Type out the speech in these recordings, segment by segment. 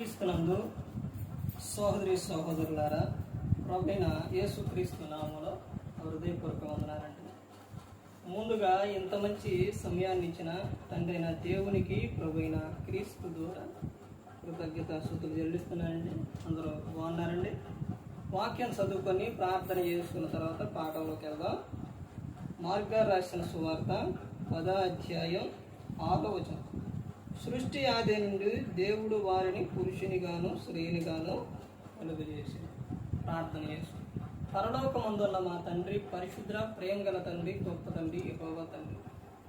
క్రీస్తునందు సోదరి సహోదరులారా ప్రభైన యేసుక్రీస్తు నామంలో హృదయపూర్వక వందనాలండి. ముందుగా ఇంత మంచి సమయాన్ని ఇచ్చిన తండ్రి అయిన దేవునికి ప్రభు అయిన క్రీస్తు ద్వారా కృతజ్ఞత శుద్ధులు చెల్లిస్తున్నానండి. అందరూ బాగున్నారండి? వాక్యం చదువుకొని ప్రార్థన చేసుకున్న తర్వాత పాఠంలోకి వెళ్దాం. మార్గారు రాసిన సువార్త పద అధ్యాయం ఆరో వచనం. సృష్టి ఆది నుండి దేవుడు వారిని పురుషునిగాను స్త్రీనిగాను కలుగజేసి ప్రార్థన చేసి పరలోకమందున్న మా తండ్రి పరిశుద్ర ప్రేమగల తండ్రి గొప్ప తండ్రి యెహోవా తండ్రి.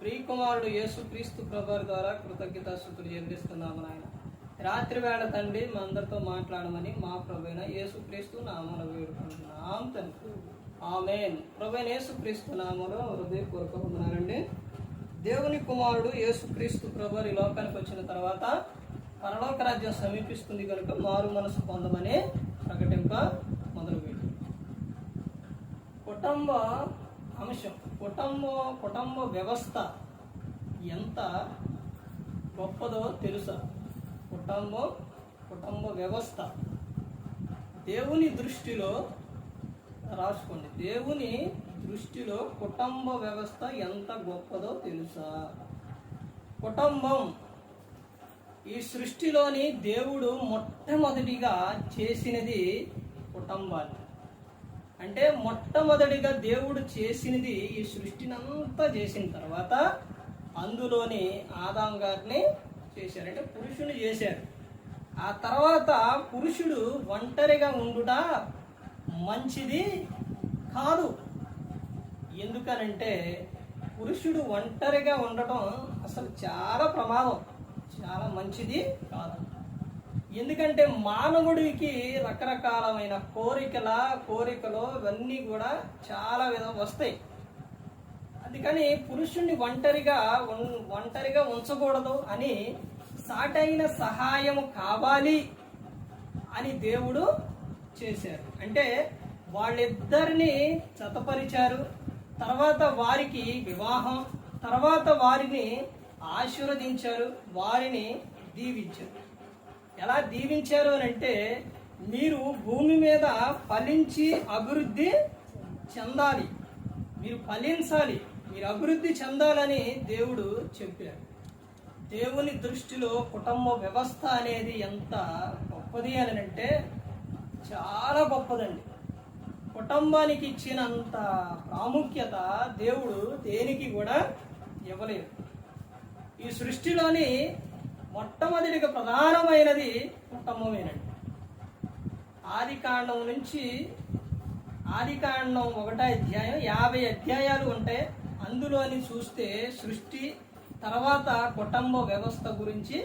ప్రియకుమారుడు యేసుక్రీస్తు ప్రభావి ద్వారా కృతజ్ఞతాస్థుతులు చెల్లిస్తున్నాము నాయన. రాత్రి వేళ తండ్రి మా అందరితో మాట్లాడమని మా ప్రభైన యేసుక్రీస్తు నామను వేడుకుంటున్నాం తండ్రి. ఆమెన్. ప్రభైన యేసుక్రీస్తు నామలో హృదయపూర్వక ఉన్నారండి దేవుని కుమారుడు యేసుక్రీస్తు ప్రభు ఈ లోకానికి వచ్చిన తర్వాత పరలోక రాజ్యం సమీపిస్తుంది కనుక మారు మనసు పొందమని ప్రకటింప మొదలుపెట్టి కుటుంబ అంశం కుటుంబ కుటుంబ వ్యవస్థ ఎంత గొప్పదో తెలుసా? కుటుంబం కుటుంబ వ్యవస్థ దేవుని దృష్టిలో రాసుకోండి. దేవుని దృష్టిలో కుటుంబ వ్యవస్థ ఎంత గొప్పదో తెలుసా? కుటుంబం. ఈ సృష్టిలోని దేవుడు మొట్టమొదటిగా చేసినది కుటుంబాన్ని. అంటే మొట్టమొదటిగా దేవుడు చేసినది ఈ సృష్టిని అంతా చేసిన తర్వాత అందులోని ఆదాం గారిని చేశారు. అంటే పురుషుని చేశారు. ఆ తర్వాత పురుషుడు ఒంటరిగా ఉండుట మంచిది కాదు. ఎందుకనంటే పురుషుడు ఒంటరిగా ఉండటం అసలు చాలా ప్రమాదం. చాలా మంచిది కాదు. ఎందుకంటే మానవుడికి రకరకాలమైన కోరికల కోరికలు ఇవన్నీ కూడా చాలా విధం వస్తాయి. అందుకని పురుషుణ్ణి ఒంటరిగా ఒంటరిగా ఉంచకూడదు అని సాటైన సహాయం కావాలి అని దేవుడు చేశారు. అంటే వాళ్ళిద్దరిని చతపరిచారు. తర్వాత వారికి వివాహం తర్వాత వారిని ఆశీర్వదించారు వారిని దీవించారు. ఎలా దీవించారు అని అంటే మీరు భూమి మీద ఫలించి అభివృద్ధి చెందాలి. మీరు ఫలించాలి మీరు అభివృద్ధి చెందాలని దేవుడు చెప్పారు దేవుని దృష్టిలో కుటుంబ వ్యవస్థ అనేది ఎంత గొప్పది అని అంటే చాలా గొప్పదండి. కుటుంబానికి ఇచ్చినంత ప్రాముఖ్యత దేవుడు దేనికి కూడా ఇవ్వలేదు. ఈ సృష్టిలోని మొట్టమొదటిగా ప్రధానమైనది కుటుంబమేనండి. ఆది కాండం నుంచి ఆది కాండం ఒకటో అధ్యాయం యాభై అధ్యాయాలు ఉంటాయి అందులోని చూస్తే సృష్టి తర్వాత కుటుంబ వ్యవస్థ గురించి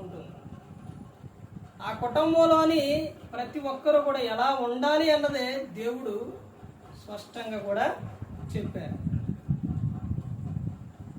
ఉంటుంది. ఆ కుటుంబంలోని ప్రతి ఒక్కరు కూడా ఎలా ఉండాలి అన్నదే దేవుడు స్పష్టంగా కూడా చెప్పారు.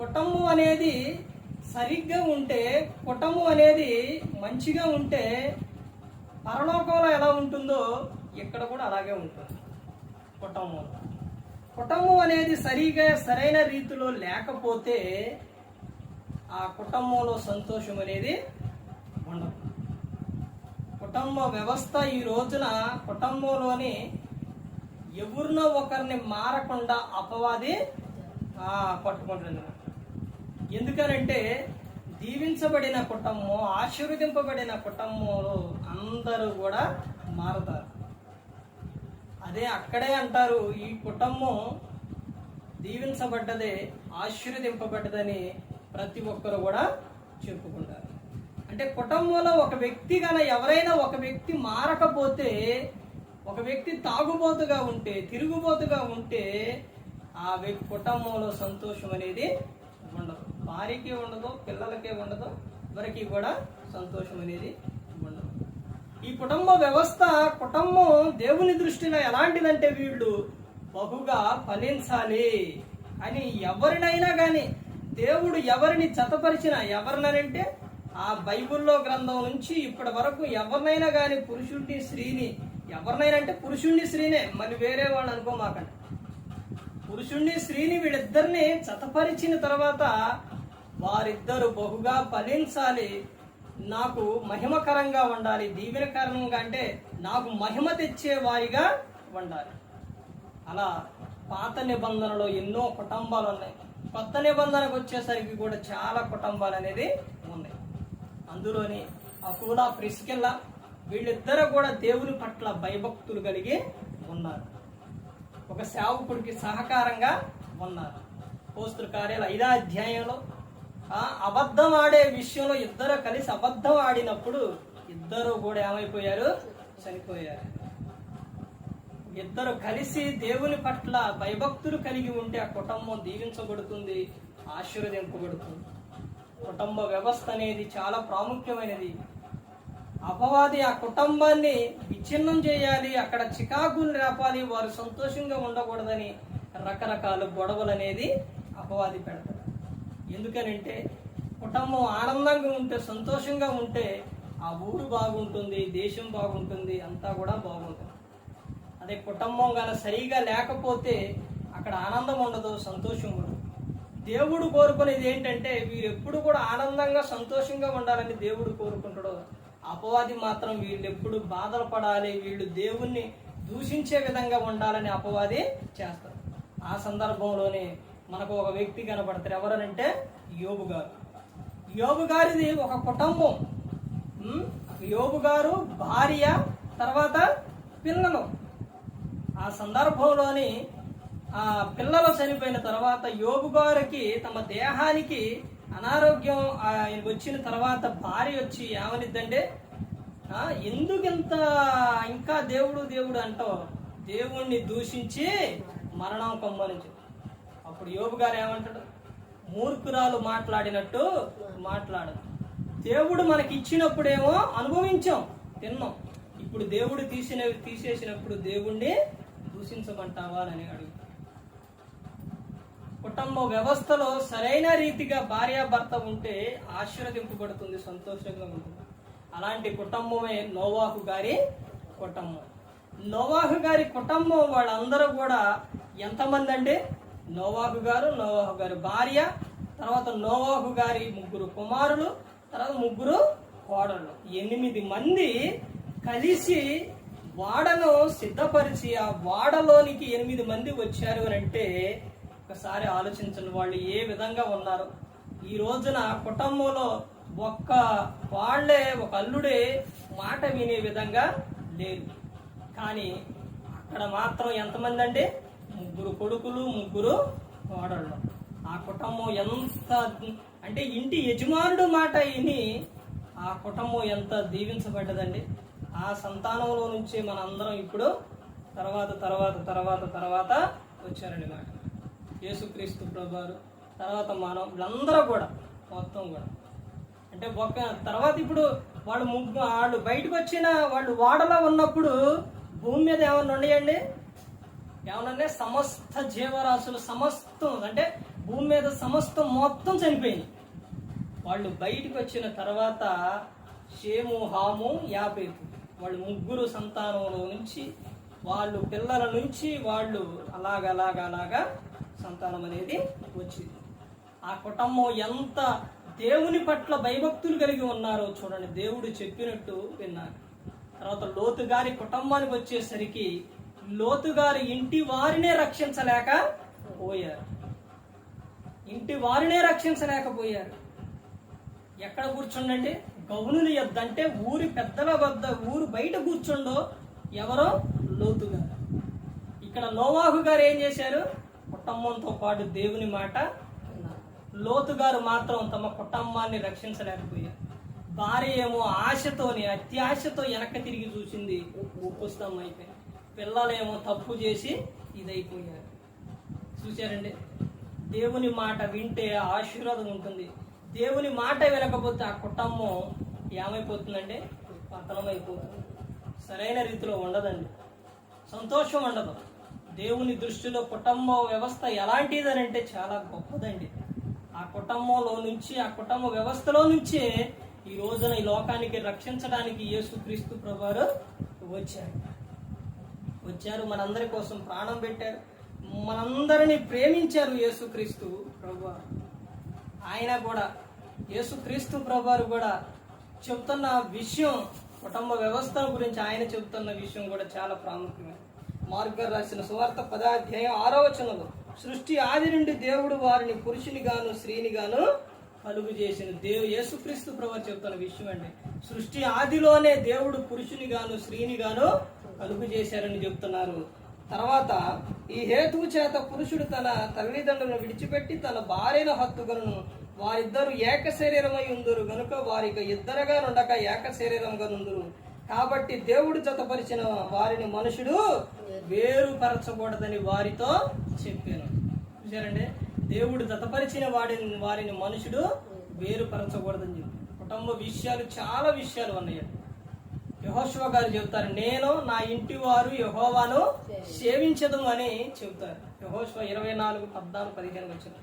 కుటుంబం అనేది సరిగ్గా ఉంటే కుటుంబం అనేది మంచిగా ఉంటే పరలోకంలో ఎలా ఉంటుందో ఇక్కడ కూడా అలాగే ఉంటుంది. కుటుంబం. కుటుంబం అనేది సరిగా సరైన రీతిలో లేకపోతే ఆ కుటుంబంలో సంతోషం అనేది ఉండదు. కుటుంబ వ్యవస్థ ఈ రోజున కుటుంబంలోని ఎవరినో ఒకరిని మారకుండా అపవాది ఆ, పట్టుకుంటుంది. ఎందుకనంటే దీవించబడిన కుటుంబం ఆశీర్వదింపబడిన కుటుంబంలో అందరూ కూడా మారతారు. అదే అక్కడే అంటారు ఈ కుటుంబం దీవించబడ్డదే ఆశీర్వదింపబడ్డదని ప్రతి ఒక్కరు కూడా చెప్పుకుంటారు. అంటే కుటుంబంలో ఒక వ్యక్తి గన ఎవరైనా ఒక వ్యక్తి మారకపోతే ఒక వ్యక్తి తాగుబోతుగా ఉంటే తిరుగుబోతుగా ఉంటే ఆ వ్యక్తి కుటుంబంలో సంతోషం అనేది ఉండదు. భార్యకి ఉండదు పిల్లలకి ఉండదు ఎవరికి కూడా సంతోషం అనేది ఉండదు. ఈ కుటుంబ వ్యవస్థ కుటుంబం దేవుని దృష్టిలో ఎలాంటిదంటే వీళ్ళు బహుగా ఫలించాలి అని ఎవరినైనా కానీ దేవుడు ఎవరిని జతపరిచిన ఎవరినంటే ఆ బైబిల్లో గ్రంథం నుంచి ఇప్పటి వరకు ఎవరినైనా కానీ పురుషుడిని స్త్రీని ఎవరినైనా అంటే పురుషుణ్ణి స్త్రీనే మరి వేరే వాళ్ళు అనుకోమాకండి. పురుషుణ్ణి స్త్రీని వీళ్ళిద్దరిని చతపరిచిన తర్వాత వారిద్దరు బహుగా ఫలించాలి. నాకు మహిమకరంగా ఉండాలి. దీవెనకరంగా అంటే నాకు మహిమ తెచ్చే వారిగా ఉండాలి. అలా పాత నిబంధనలో ఎన్నో కుటుంబాలు ఉన్నాయి. కొత్త నిబంధనకు వచ్చేసరికి కూడా చాలా కుటుంబాలు అనేది అందులోని అకూలా ప్రిస్కెల్ల వీళ్ళిద్దరూ కూడా దేవుని పట్ల భయభక్తులు కలిగి ఉన్నారు. ఒక సేవకుడికి సహకారంగా ఉన్నారు. పోస్తుల కార్యాల ఐదా అధ్యాయంలో అబద్ధం ఆడే విషయంలో ఇద్దరు కలిసి అబద్ధం ఆడినప్పుడు ఇద్దరు కూడా ఏమైపోయారు? చనిపోయారు. ఇద్దరు కలిసి దేవుని పట్ల భయభక్తులు కలిగి ఉంటే ఆ కుటుంబం దీవించబడుతుంది ఆశీర్వదింపబడుతుంది. కుటుంబ వ్యవస్థ అనేది చాలా ప్రాముఖ్యమైనది. అపవాది ఆ కుటుంబాన్ని విచ్ఛిన్నం చేయాలి అక్కడ చికాకులు రేపాలి వారు సంతోషంగా ఉండకూడదని రకరకాల గొడవలు అనేది అపవాది పెడతాడు ఎందుకనంటే కుటుంబం ఆనందంగా ఉంటే సంతోషంగా ఉంటే ఆ ఊరు బాగుంటుంది దేశం బాగుంటుంది అంతా కూడా బాగుంటుంది. అదే కుటుంబం గల సరిగా లేకపోతే అక్కడ ఆనందం ఉండదు సంతోషం ఉండదు. దేవుడు కోరుకునేది ఏంటంటే వీరు ఎప్పుడు కూడా ఆనందంగా సంతోషంగా ఉండాలని దేవుడు కోరుకుంటాడు. అపవాది మాత్రం వీళ్ళు ఎప్పుడు బాధలు పడాలి వీళ్ళు దేవుణ్ణి దూషించే విధంగా ఉండాలని అపవాది చేస్తారు. ఆ సందర్భంలోనే మనకు ఒక వ్యక్తి కనపడతారు. ఎవరనంటే యోబు గారు. యోబు గారిది ఒక కుటుంబం. యోగు యోబు గారు భార్య తర్వాత పిల్లలు. ఆ సందర్భంలోని ఆ పిల్లలు చనిపోయిన తర్వాత యోగు గారికి తమ దేహానికి అనారోగ్యం ఆయన వచ్చిన తర్వాత భార్య వచ్చి ఏమనిద్దంటే ఆ, ఎందుకింత ఇంకా దేవుడు దేవుడు అంటావు? దేవుణ్ణి దూషించి మరణం కమ్మని అప్పుడు యోగు గారు ఏమంటాడు? మూర్ఖురాలు మాట్లాడినట్టు మాట్లాడదు. దేవుడు మనకి ఇచ్చినప్పుడేమో అనుభవించాం తిన్నాం. ఇప్పుడు దేవుడు తీసిన తీసేసినప్పుడు దేవుణ్ణి దూషించమంటావా అని అడుగు కుటుంబ వ్యవస్థలో సరైన రీతిగా భార్యాభర్త ఉంటే ఆశీర్వదింపబడుతుంది సంతోషంగా ఉంటుంది. అలాంటి కుటుంబమే నోవాహు గారి కుటుంబం. నోవాహు గారి కుటుంబం వాళ్ళందరూ కూడా ఎంతమంది అండి? నోవాహు గారు నోవాహు గారి భార్య తర్వాత నోవాహు గారి ముగ్గురు కుమారులు తర్వాత ముగ్గురు కోడళ్ళు. ఎనిమిది మంది కలిసి వాడను సిద్ధపరిచి ఆ వాడలోనికి ఎనిమిది మంది వచ్చారు అని అంటే ఒకసారి ఆలోచించండి వాళ్ళు ఏ విధంగా ఉన్నారు. ఈ రోజున కుటుంబంలో ఒక్క వాళ్ళే ఒక అల్లుడే మాట వినే విధంగా లేరు. కానీ అక్కడ మాత్రం ఎంతమంది అండి? ముగ్గురు కొడుకులు ముగ్గురు కోడళ్ళు. ఆ కుటుంబం ఎంత అంటే ఇంటి యజమానుడు మాట విని ఆ కుటుంబం ఎంత దీవించబడ్డదండి. ఆ సంతానంలో నుంచి మనందరం ఇప్పుడు తర్వాత తర్వాత తర్వాత తర్వాత వచ్చారండి మాట యేసుక్రీస్తు ప్రభువారు తర్వాత మనం వీళ్ళందరూ కూడా మొత్తం కూడా. అంటే ఒక తర్వాత ఇప్పుడు వాళ్ళు ముగ్గు వాళ్ళు బయటకు వచ్చిన వాళ్ళు వాడలో ఉన్నప్పుడు భూమి మీద ఏమన్నా ఉన్నాయండి? ఏమన్నా సమస్త జీవరాశులు సమస్తం అంటే భూమి మీద సమస్తం మొత్తం చనిపోయింది. వాళ్ళు బయటికి వచ్చిన తర్వాత షేము హాము యాపేతు వాళ్ళు ముగ్గురు సంతానంలో నుంచి వాళ్ళు పిల్లల నుంచి వాళ్ళు అలాగ అలాగ అలాగా సంతానం అనేది వచ్చింది. ఆ కుటుంబం ఎంత దేవుని పట్ల భయభక్తులు కలిగి ఉన్నారో చూడండి. దేవుడు చెప్పినట్టు విన్నారు. తర్వాత లోతు గారి కుటుంబానికి వచ్చేసరికి లోతు గారి ఇంటి వారినే రక్షించలేక పోయారు. ఇంటి వారినే రక్షించలేకపోయారు. ఎక్కడ కూర్చుండండి? గౌనుల యొద్ద అంటే ఊరి పెద్దల వద్ద ఊరు బయట కూర్చుండో ఎవరో లోతు గారు. ఇక్కడ నోవాహు గారు ఏం చేశారు? కుటుంబంతో పాటు దేవుని మాట విన్నారు. లోతు గారు మాత్రం తమ కుటుంబాన్ని రక్షించలేకపోయారు. భార్య ఏమో ఆశతోని అత్యాశతో వెనక్కి తిరిగి చూసింది. ఉప్పుస్తం అయిపోయింది. పిల్లలేమో తప్పు చేసి ఇదైపోయారు. చూశారండి? దేవుని మాట వింటే ఆశీర్వాదం ఉంటుంది. దేవుని మాట వినకపోతే ఆ కుటుంబం ఏమైపోతుందండి? పతనం అయిపోతుంది సరైన రీతిలో ఉండదండి. సంతోషం ఉండదు. దేవుని దృష్టిలో కుటుంబ వ్యవస్థ ఎలాంటిదనంటే చాలా గొప్పదండి. ఆ కుటుంబంలో నుంచి ఆ కుటుంబ వ్యవస్థలో నుంచే ఈ రోజున ఈ లోకానికి రక్షించడానికి యేసుక్రీస్తు ప్రభువారు వచ్చారు. వచ్చారు మనందరి కోసం ప్రాణం పెట్టారు. మనందరిని ప్రేమించారు యేసుక్రీస్తు ప్రభువారు. ఆయన కూడా యేసుక్రీస్తు ప్రభువారు కూడా చెప్తున్న విషయం కుటుంబ వ్యవస్థ గురించి ఆయన చెబుతున్న విషయం కూడా చాలా ప్రాముఖ్యం మార్గర్ రాసిన సువార్త పదాధ్యాయం ఆరో వచనంలో సృష్టి ఆది నుండి దేవుడు వారిని పురుషుని గాను స్త్రీని గాను కలుగు చేసిన దేవు యేసుక్రీస్తు ప్రభు చెప్తున్న విషయం అండి. సృష్టి ఆదిలోనే దేవుడు పురుషుని గాను స్త్రీని గాను కలుగు చేశారని చెప్తున్నారు. తర్వాత ఈ హేతువు చేత పురుషుడు తన తల్లిదండ్రులను విడిచిపెట్టి తన భార్యను హత్తుగలను వారిద్దరు ఏక శరీరమై ఉందరు. గనుక వారికి ఇద్దరుగా నుండక ఏక శరీరంగా నుందురు. కాబట్టి దేవుడు జతపరిచిన వారిని మనుషుడు వేరుపరచకూడదని వారితో చెప్పాను. చూసారండి దేవుడు జతపరిచిన వాడిని వారిని మనుషుడు వేరుపరచకూడదని చెప్పి కుటుంబ విషయాలు చాలా విషయాలు ఉన్నాయండి యహోశివ గారు చెబుతారు నేను నా ఇంటి వారు యహోవాను సేవించదు అని చెబుతారు. యహోశివ ఇరవై నాలుగు పద్నాలుగు పదిహేను వచ్చిన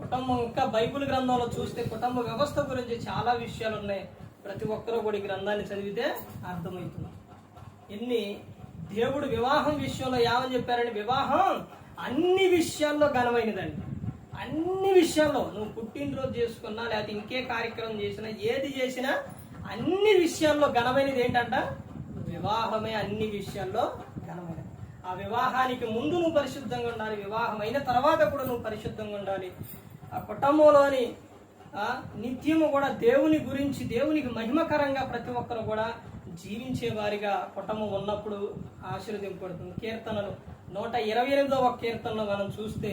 కుటుంబం ఇంకా బైబిల్ గ్రంథంలో చూస్తే కుటుంబ వ్యవస్థ గురించి చాలా విషయాలు ఉన్నాయి. ప్రతి ఒక్కరూ కూడా ఈ గ్రంథాన్ని చదివితే అర్థమవుతుంది. ఎన్ని దేవుడు వివాహం విషయంలో ఏమని చెప్పారని వివాహం అన్ని విషయాల్లో ఘనమైనదండి. అన్ని విషయాల్లో నువ్వు పుట్టినరోజు చేసుకున్నా లేకపోతే ఇంకే కార్యక్రమం చేసినా ఏది చేసినా అన్ని విషయాల్లో ఘనమైనది ఏంటంట? వివాహమే అన్ని విషయాల్లో ఘనమైనది. ఆ వివాహానికి ముందు నువ్వు పరిశుద్ధంగా ఉండాలి వివాహం అయిన తర్వాత కూడా నువ్వు పరిశుద్ధంగా ఉండాలి. ఆ కుటుంబంలోని నిత్యము కూడా దేవుని గురించి దేవునికి మహిమకరంగా ప్రతి ఒక్కరు కూడా జీవించే వారిగా కుటుంబం ఉన్నప్పుడు ఆశీర్వదింపబడుతుంది కీర్తనలు నూట ఇరవై ఎనిమిదవ కీర్తనలో మనం చూస్తే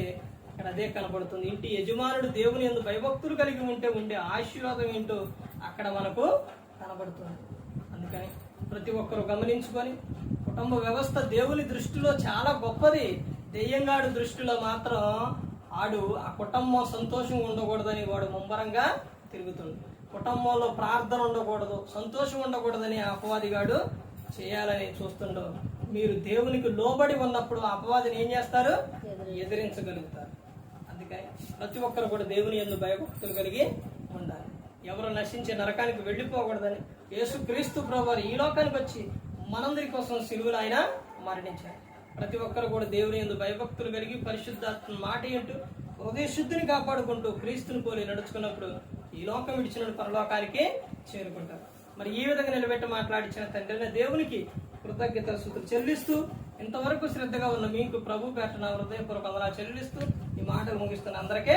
ఇక్కడ అదే కనబడుతుంది. ఇంటి యజమానుడు దేవుని ఎందు భయభక్తులు కలిగి ఉంటే ఉండే ఆశీర్వాదం ఏంటో అక్కడ మనకు కనబడుతుంది. అందుకని ప్రతి ఒక్కరు గమనించుకొని కుటుంబ వ్యవస్థ దేవుని దృష్టిలో చాలా గొప్పది. దెయ్యంగాడు దృష్టిలో మాత్రం ఆడు ఆ కుటుంబం సంతోషంగా ఉండకూడదని వాడు ముమ్మరంగా తిరుగుతుంది కుటుంబంలో ప్రార్థన ఉండకూడదు సంతోషం ఉండకూడదని ఆ అపవాదిగాడు చేయాలని చూస్తుండో. మీరు దేవునికి లోబడి ఉన్నప్పుడు ఆ అపవాదిని ఏం చేస్తారు? ఎదిరించగలుగుతారు. అందుకని ప్రతి ఒక్కరు కూడా దేవుని ఎందు భయభక్తులు కలిగి ఉండాలి. ఎవరు నశించే నరకానికి వెళ్ళిపోకూడదని యేసు క్రీస్తు ప్రభు ఈ లోకానికి వచ్చి మనందరి కోసం సిలువులు ఆయన మరణించారు. ప్రతి ఒక్కరు కూడా దేవుని ఎందు భయభక్తులు కలిగి పరిశుద్ధాత్మ మాట ఏంటూ హృదయ శుద్ధిని కాపాడుకుంటూ క్రీస్తుని పోలి నడుచుకున్నప్పుడు ఈ లోకం విడిచిన పరలోకానికి చేరుకుంటారు. మరి ఈ విధంగా నిలబెట్టి మాట్లాడించిన తండ్రి దేవునికి కృతజ్ఞత స్థుతులు చెల్లిస్తూ ఇంతవరకు శ్రద్ధగా ఉన్న మీకు ప్రభు పేట నా హృదయపూర్వకంగా చెల్లిస్తూ ఈ మాటలు ముగిస్తున్న అందరికీ